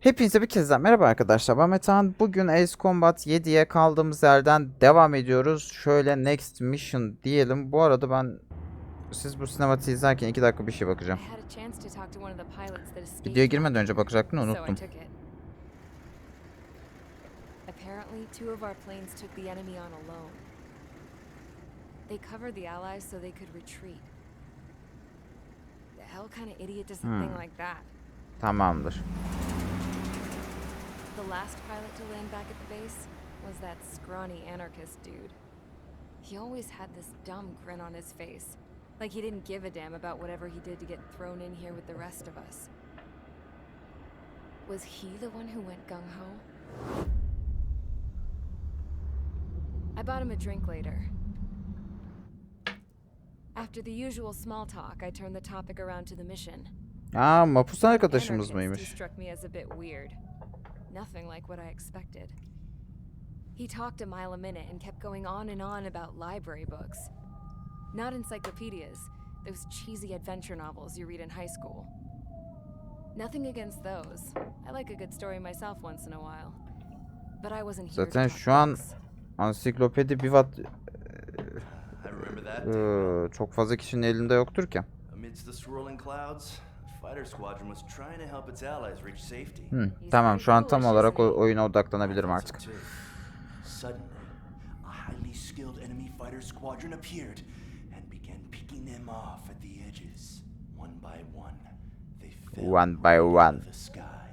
Hepinize bir kez daha merhaba arkadaşlar. Ben Metehan. Bugün Ace Combat 7'ye kaldığımız yerden devam ediyoruz. Şöyle Next Mission diyelim. Bu arada ben siz bu sinematiği izlerken 2 dakika bir şey bakacağım. Videoya girmeden önce bakacaktım unuttum. Apparently, two of our planes took the enemy on alone. They covered the Allies so they could retreat. The hell kind of idiot does a thing Hmm. like that? Tamamdır. The last pilot to land back at the base was that scrawny anarchist dude. He always had this dumb grin on his face, like he didn't give a damn about whatever he did to get thrown in here with the rest of us. Was he the one who went gung ho? I bought him a drink later. After the usual small talk, I turned the topic around to the mission. Aa mapus arkadaşımız mıymış? Struck me as a bit weird. Nothing like what I expected. He talked a mile a minute and kept going on and on about library books. Not encyclopedias, those cheesy adventure novels you read in high school. Nothing against those. I like a good story myself once in a while. But I wasn't here Zaten şu an ansiklopedi that. eee, çok fazla kişinin elinde yoktur ki. Amidst the swirling clouds, a fighter squadron was trying to help its allies reach safety. Hı, tamam şu an tam foolish, olarak isn't he? o oyuna odaklanabilirim I artık. thought so too. Suddenly, a highly skilled enemy fighter squadron appeared and began picking them off at the edges. One by one, they fell One by right out one. of the sky.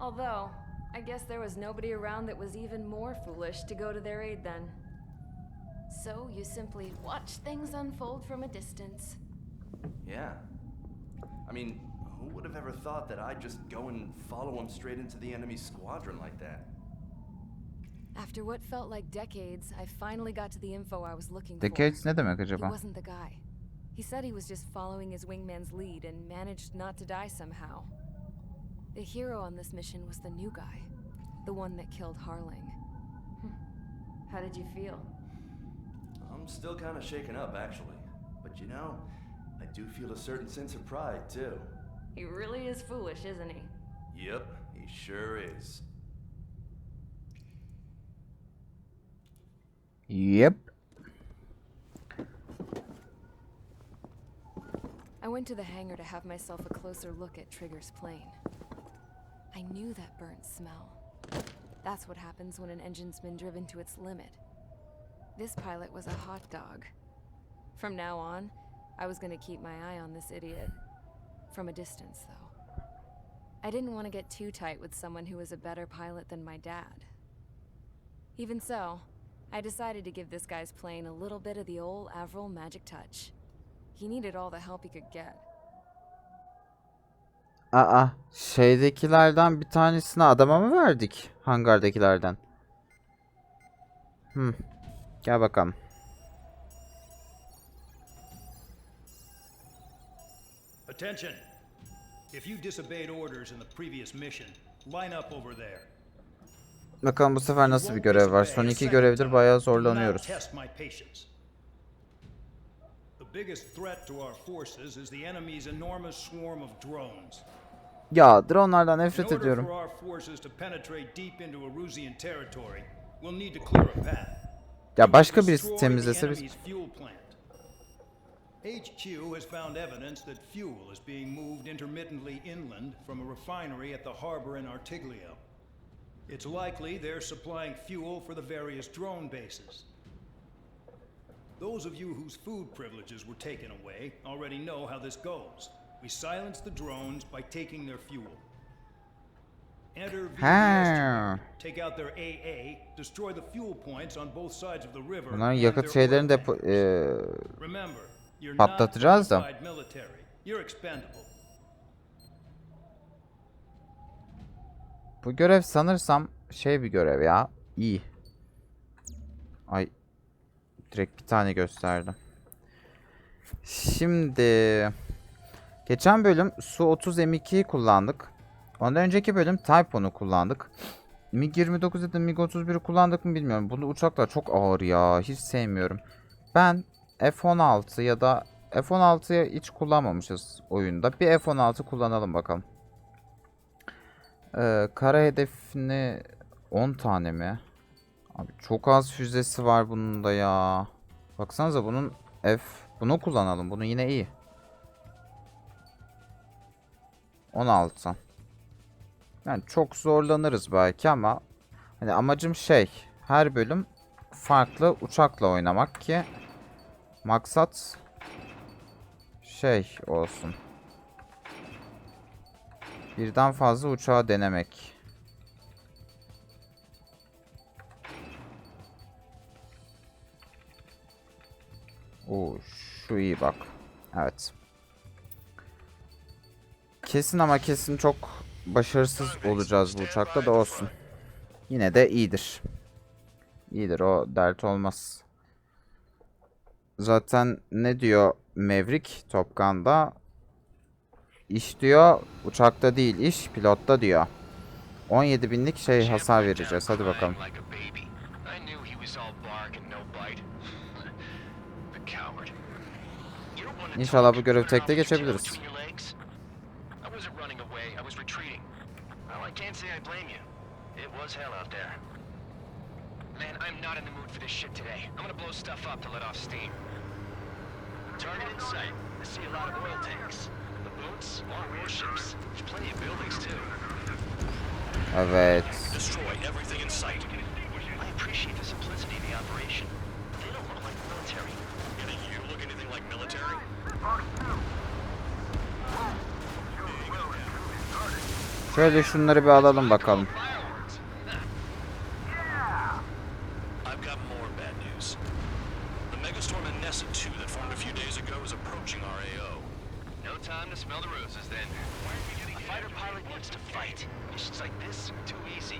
Although, I guess there was nobody around that was even more foolish to go to their aid then. So you simply watch things unfold from a distance. Yeah. I mean, who would have ever thought that I'd just go and follow him straight into the enemy squadron like that? After what felt like decades, I finally got to the info I was looking Decades for. ne demek He acaba? wasn't the guy. He said he was just following his wingman's lead and managed not to die somehow. The hero on this mission was the new guy, the one that killed Harling. How did you feel? I'm still kind of shaken up, actually. But you know, I do feel a certain sense of pride, too. He really is foolish, isn't he? Yep, he sure is. Yep. I went to the hangar to have myself a closer look at Trigger's plane. I knew that burnt smell. That's what happens when an engine's been driven to its limit. This pilot was a hot dog. From now on, I was gonna keep my eye on this idiot. From a distance, though. I didn't want to get too tight with someone who was a better pilot than my dad. Even so, I decided to give this guy's plane a little bit of the old Avril magic touch. He needed all the help he could get. Aa şeydekilerden bir tanesini adama mı verdik? Hangardakilerden. Hmm. Gel bakalım. Attention! If you disobeyed orders in the previous mission, line up over there. Bakalım bu sefer nasıl bir görev var. Son iki görevdir bayağı zorlanıyoruz. Test my patience. The biggest threat to our forces is the enemy's enormous swarm of drones. Ya dronlardan nefret ediyorum. for our forces to penetrate deep into Erusian territory, we'll need to clear a path. Ya başka birisi temizlese biz... enemy's fuel plant. HQ has found evidence that fuel is being moved intermittently inland from a refinery at the harbor in Artiglio. It's likely they're supplying fuel for the various drone bases. Those of you whose food privileges were taken away already know how this goes. We silence the drones by taking their fuel. Enter VBS take out their AA, destroy the fuel points on both sides of the river. Bunların and yakıt their şeylerini oil depo... Remember, Patlatacağız da. Bu görev sanırsam şey bir görev ya. İyi. Ay. Direkt bir tane gösterdim. Şimdi geçen bölüm Su 30 M2'yi kullandık. Ondan önceki bölüm Typhoon'u kullandık. MiG-29 ya da MiG-31'i kullandık mı bilmiyorum. Bu uçaklar çok ağır ya. Hiç sevmiyorum. Ben F-16 ya da F-16'yı hiç kullanmamışız oyunda. Bir F-16 kullanalım bakalım. Ee, kara hedefini 10 tane mi? Abi çok az füzesi var bunun da ya. Baksanıza bunun F. Bunu kullanalım. Bunu yine iyi. 16. Yani çok zorlanırız belki ama hani amacım şey her bölüm farklı uçakla oynamak ki maksat şey olsun. Birden fazla uçağı denemek. Oo, şu iyi bak. Evet. Kesin ama kesin çok başarısız olacağız bu uçakta da olsun. Yine de iyidir. İyidir o dert olmaz. Zaten ne diyor Maverick Top Gun'da? İş diyor uçakta değil iş pilotta diyor. 17 binlik şey hasar vereceğiz. Hadi bakalım. İnşallah bu görevi turn tekte geçebiliriz. I can't say I blame you. It was hell out there. Not in the mood for this shit today. I'm gonna blow stuff up to let off steam. Target in sight. I see a lot of oil tanks. The boats, more warships. There's plenty of buildings too. Evet. Destroy everything in sight. I appreciate the simplicity of the operation. They don't look like military. Getting you look anything like military? Şöyle şunları bir alalım bakalım. Fireworks. I've got more bad news. The megastorm in Nessa 2 that formed a few days ago is approaching our AO. No time to smell the roses then. A fighter pilot needs to fight. Missions like this, too easy.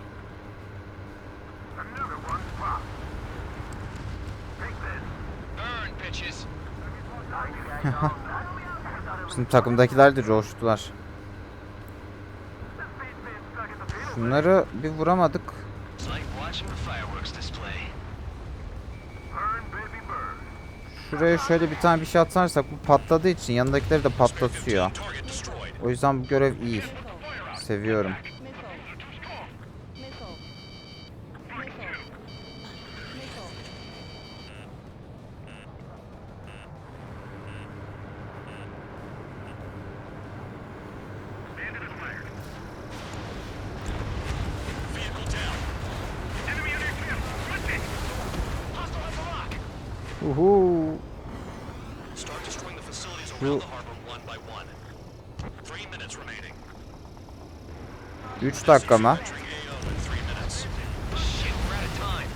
Burn, bitches. Bizim takımdakiler de coştular. Şunları bir vuramadık. Şuraya şöyle bir tane bir şey atarsak bu patladığı için yanındakileri de patlatıyor. O yüzden bu görev iyi. Seviyorum. Vehicle down. Enemy under kill. Hostile has a lock. Uhu. Start destroying the facilities around the harbor one by one. Three minutes remaining. 3 dakika mı? Entering AO in three minutes. Shit, we're out of time.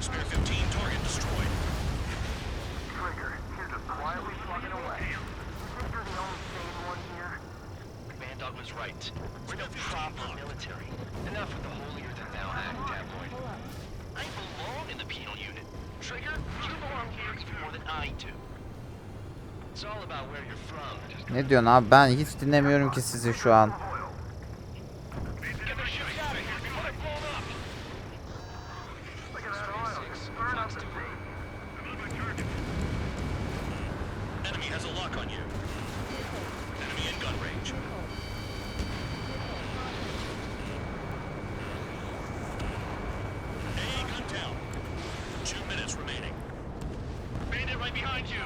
Spare 15 target destroyed. Bandog was right. We're no proper military. Enough with the holier-than-thou act, tabloid. I belong in the penal unit. Trigger, you belong here even more than I do. It's all about where you're from. Diyorsun abi? Ben hiç dinlemiyorum ki sizi şu an. Enemy has a lock on you. Enemy in gun range. AA gun down. Two minutes remaining. Bandit right behind you.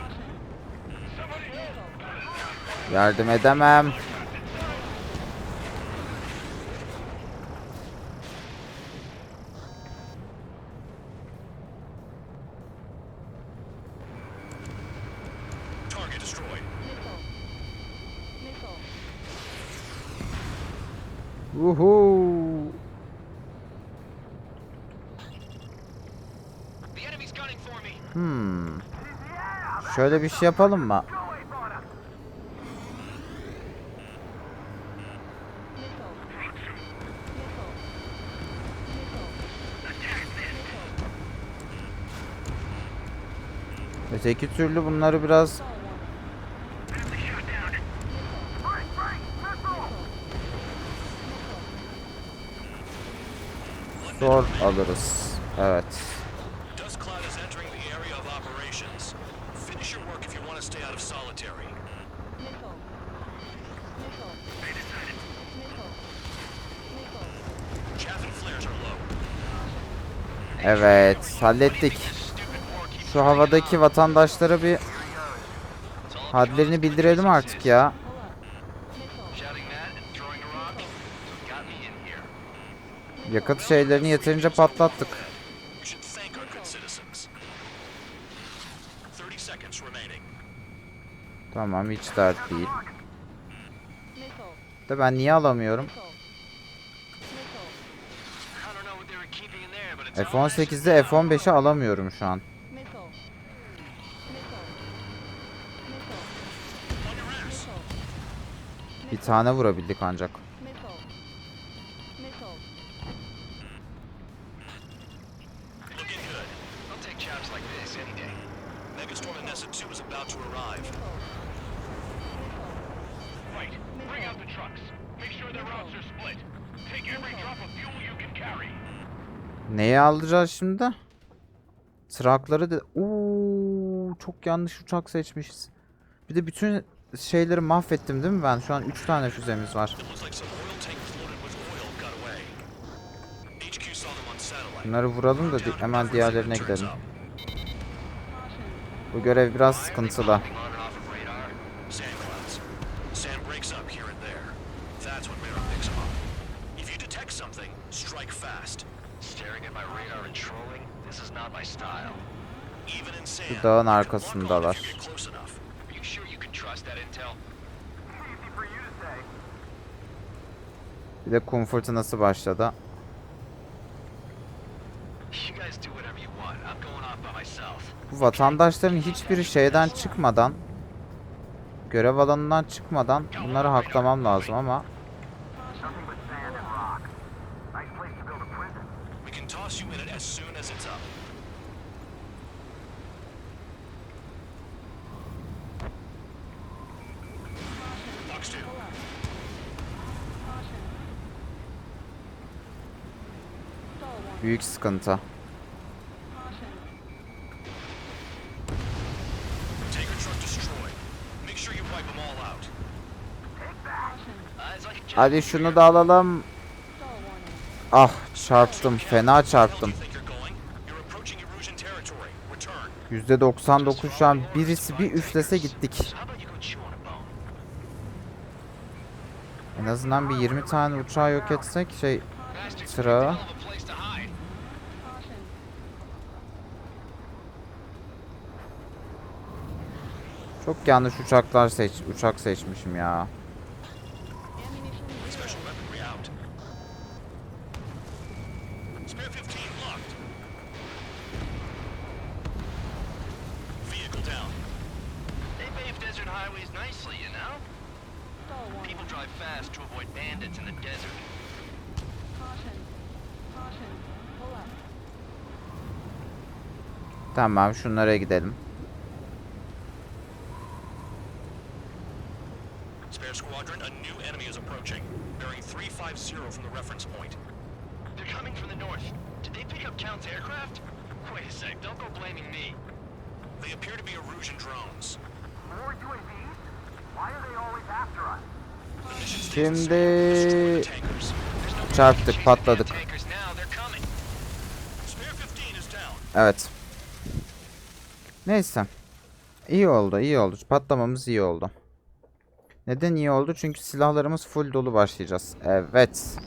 Somebody help! Yardım edemem. Me. Hmm. Şöyle bir şey yapalım mı? Öteki türlü bunları biraz zor alırız. Evet. Evet, hallettik. Şu havadaki vatandaşlara bir hadlerini bildirelim artık ya. Yakıt şeylerini yeterince patlattık. Tamam hiç dert değil. De ben niye alamıyorum? F-18'de F-15'i alamıyorum şu an. Bir tane vurabildik ancak. Neyi alacağız şimdi? Trakları da... Uuu, çok yanlış uçak seçmişiz. Bir de bütün şeyleri mahvettim değil mi ben? Şu an 3 tane füzemiz var. Bunları vuralım da hemen diğerlerine gidelim. Bu görev biraz sıkıntılı. Şu dağın arkasındalar. Bir de kum fırtınası başladı. Bu vatandaşların hiçbiri şeyden çıkmadan görev alanından çıkmadan bunları haklamam lazım ama Büyük sıkıntı. Hadi şunu da alalım. Ah çarptım. Fena çarptım. %99 şu an birisi bir üflese gittik. En azından bir 20 tane uçağı yok etsek şey sıra. Çok yanlış uçaklar seç uçak seçmişim ya. Tamam şunlara gidelim. Patladık. Evet. Neyse. İyi oldu, iyi oldu. Patlamamız iyi oldu. Neden iyi oldu? Çünkü silahlarımız full dolu başlayacağız. Evet.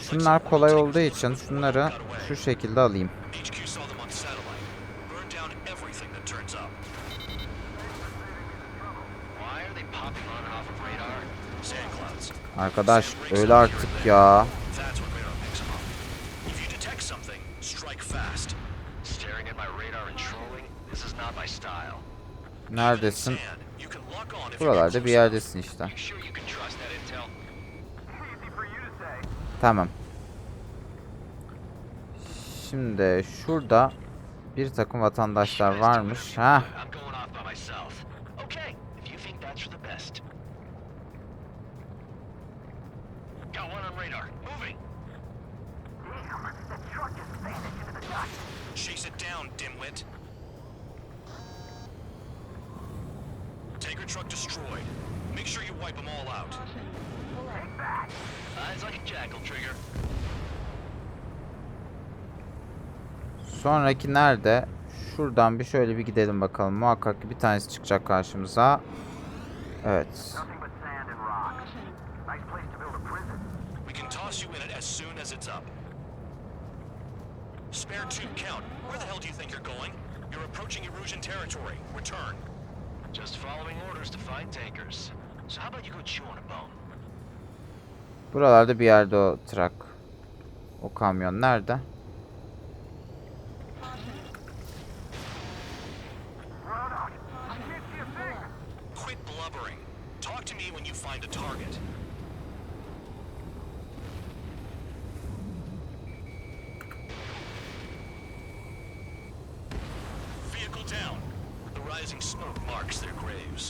Şunlar kolay olduğu için şunları şu şekilde alayım. Arkadaş öyle artık ya. Neredesin? Buralarda bir yerdesin işte. Tamam. Şimdi şurada bir takım vatandaşlar varmış. Ha. Chase it down, dimwit. Tanker truck destroyed. Make sure you wipe them all out. Uh, Eyes like a jackal trigger. Sonraki nerede? Şuradan bir şöyle bir gidelim bakalım. Muhakkak ki bir tanesi çıkacak karşımıza. Evet. approaching Erusian territory. Return. Just following orders to find tankers. So how about you go chew on a bone? Buralarda bir yerde o trak. O kamyon nerede?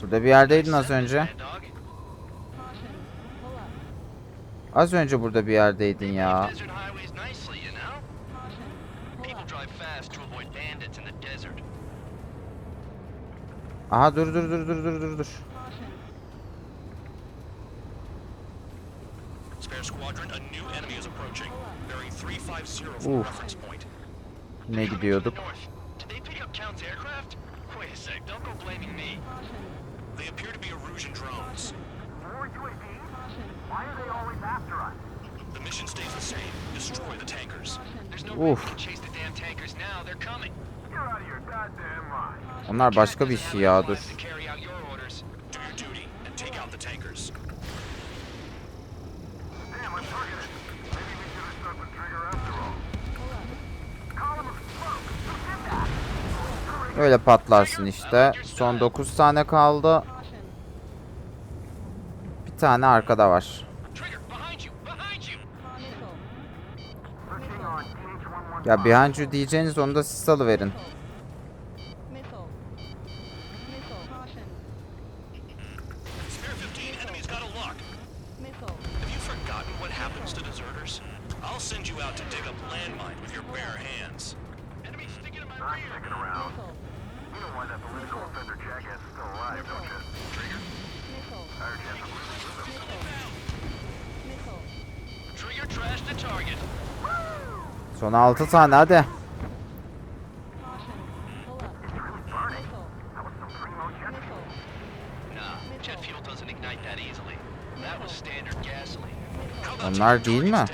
Burada bir yerdeydin az önce. Az önce burada bir yerdeydin ya. Aha dur dur dur dur dur dur dur. Uh. Ne gidiyorduk? appear to be Erusian drones. More UAVs? Why are they always after us? The mission stays the same. Destroy the tankers. There's no way we can chase the damn tankers now. They're coming. You're out of your goddamn mind. Onlar başka bir şey ya dur. Öyle patlarsın işte. Son 9 tane kaldı tane arkada var. Ya behind you diyeceğiniz onu da siz alıverin. Trigger, Son 6 tane hadi. Onlar değil mi?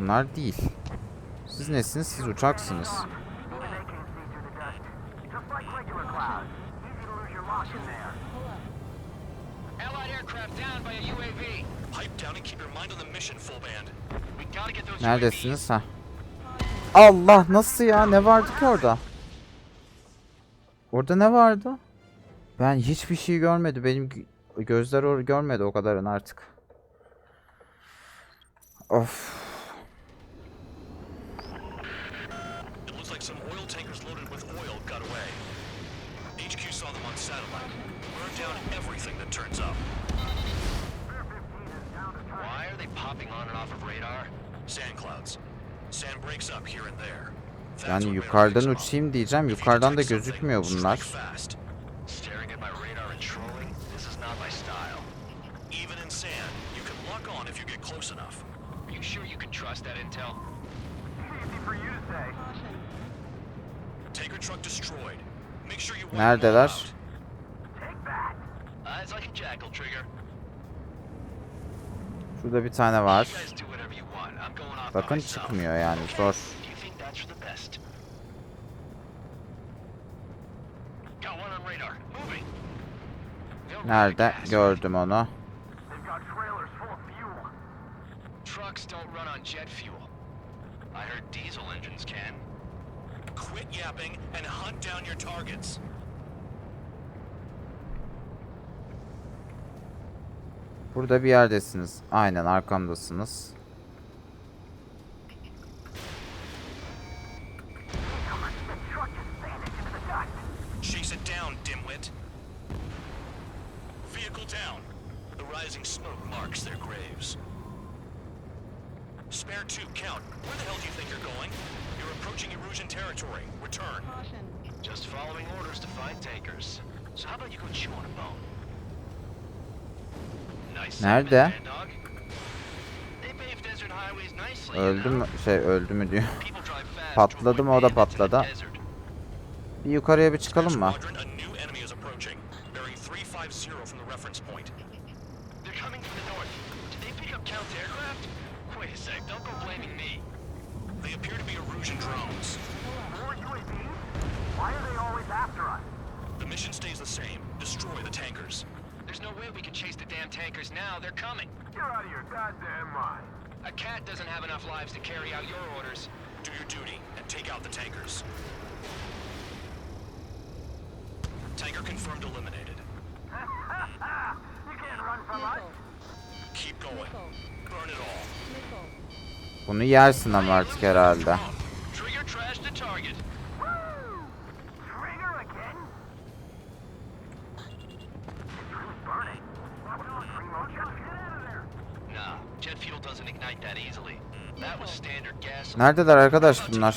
Onlar değil. Siz nesiniz? Siz uçaksınız. Neredesiniz ha? Allah nasıl ya ne vardı ki orada? Orada ne vardı? Ben hiçbir şey görmedi. Benim gözler görmedi o kadarını artık. Of. Yani yukarıdan uçayım diyeceğim. Yukarıdan da gözükmüyor bunlar. Neredeler? Şurada bir tane var. Bakın çıkmıyor yani zor. Nerede? Gördüm onu. Burada bir yerdesiniz. Aynen arkamdasınız. Nerede? Öldü mü? Şey öldü mü diyor. patladı mı o da patladı. Bir yukarıya bir çıkalım mı? Bunu yersin ama artık herhalde. Neredeler arkadaş bunlar?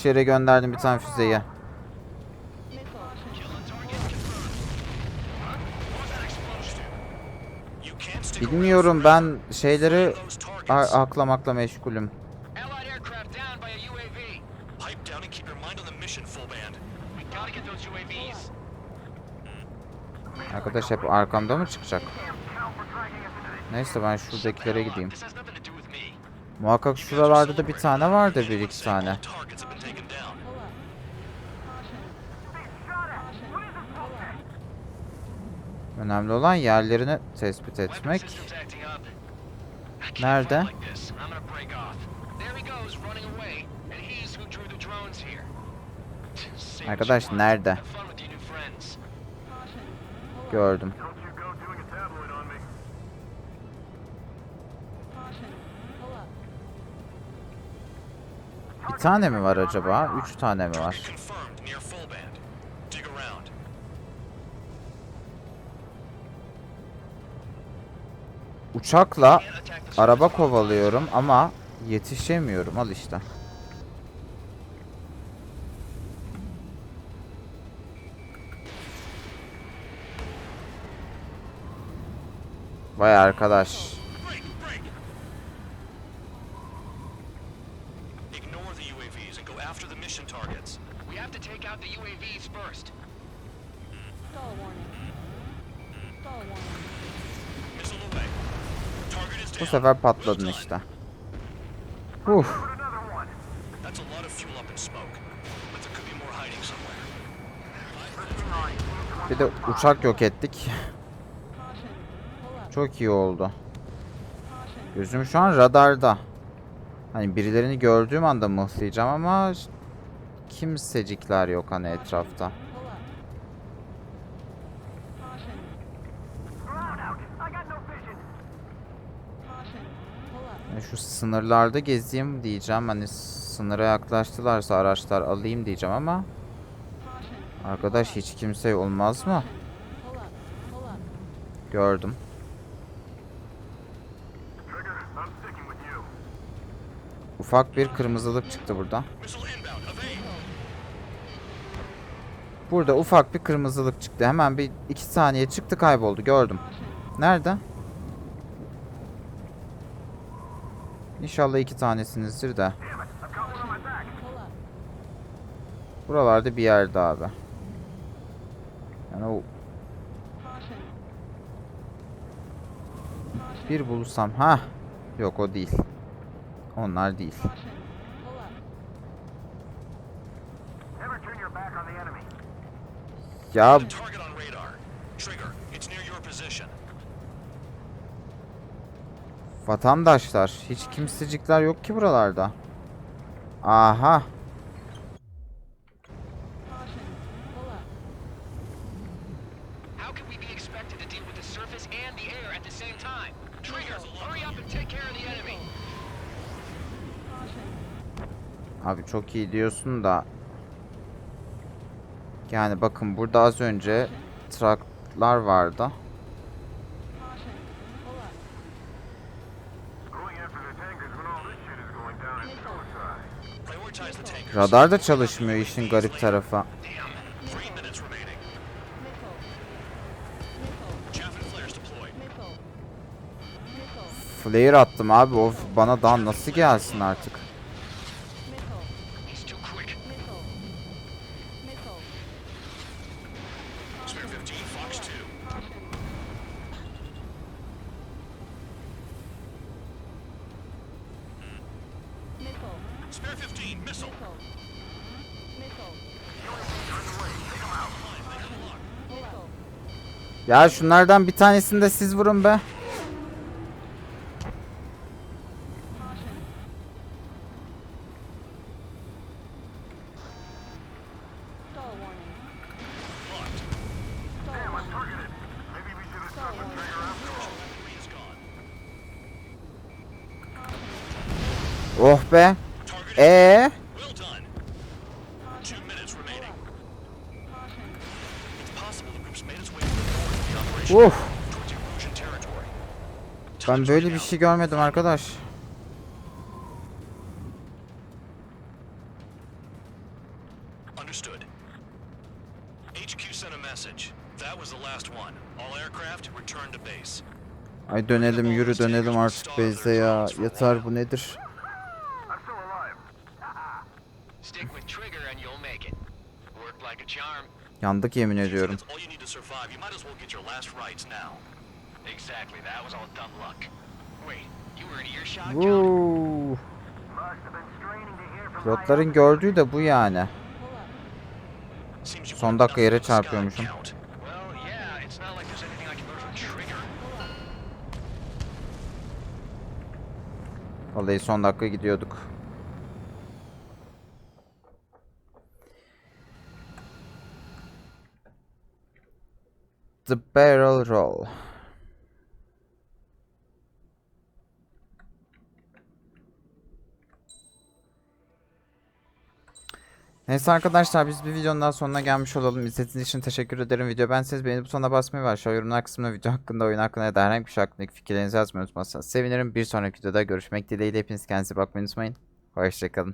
boş yere gönderdim bir tane füzeyi. Bilmiyorum ben şeyleri aklamakla meşgulüm. Hmm. Arkadaş hep arkamda mı çıkacak? Neyse ben şuradakilere gideyim. Muhakkak şuralarda da bir tane vardı bir iki tane. Önemli olan yerlerini tespit etmek. Nerede? Arkadaş nerede? Gördüm. Bir tane mi var acaba? Üç tane mi var? uçakla araba kovalıyorum ama yetişemiyorum. Al işte. Vay arkadaş. Bu sefer patladın işte. Uf. Bir de uçak yok ettik. Çok iyi oldu. Gözüm şu an radarda. Hani birilerini gördüğüm anda mıhlayacağım ama kimsecikler yok hani etrafta. şu sınırlarda gezeyim diyeceğim. Hani sınıra yaklaştılarsa araçlar alayım diyeceğim ama arkadaş hiç kimse olmaz mı? Gördüm. Ufak bir kırmızılık çıktı burada. Burada ufak bir kırmızılık çıktı. Hemen bir iki saniye çıktı kayboldu gördüm. Nerede? İnşallah iki tanesinizdir de. Buralarda bir yerde abi. Yani o... Bir bulursam. ha Yok o değil. Onlar değil. Ya Vatandaşlar. Hiç kimsecikler yok ki buralarda. Aha. Abi çok iyi diyorsun da yani bakın burada az önce traklar vardı. Radar da çalışmıyor işin garip. Missile. Flare attım abi o bana daha nasıl gelsin artık. Ya şunlardan bir tanesini de siz vurun be. Caution. Stall warning. Of ben böyle bir şey görmedim arkadaş. Understood. HQ sent a message. That was the last one. All aircraft return to base. Ay dönelim yürü dönelim artık base'e ya. Yeter bu nedir? Yandık yemin ediyorum. Rites now. Exactly, that was all dumb luck. Wait, you were in earshot? Woo. Pilotların gördüğü de bu yani. Son dakika yere çarpıyormuşum. Vallahi son dakika gidiyorduk. The barrel roll. Neyse arkadaşlar biz bir videonun daha sonuna gelmiş olalım. İzlediğiniz için teşekkür ederim. Video beğenseniz beğeni butonuna basmayı ve aşağı yorumlar kısmına video hakkında, oyun hakkında ya da herhangi bir şey hakkındaki fikirlerinizi yazmayı unutmazsanız sevinirim. Bir sonraki videoda görüşmek dileğiyle hepiniz kendinize bakmayı unutmayın. Hoşçakalın.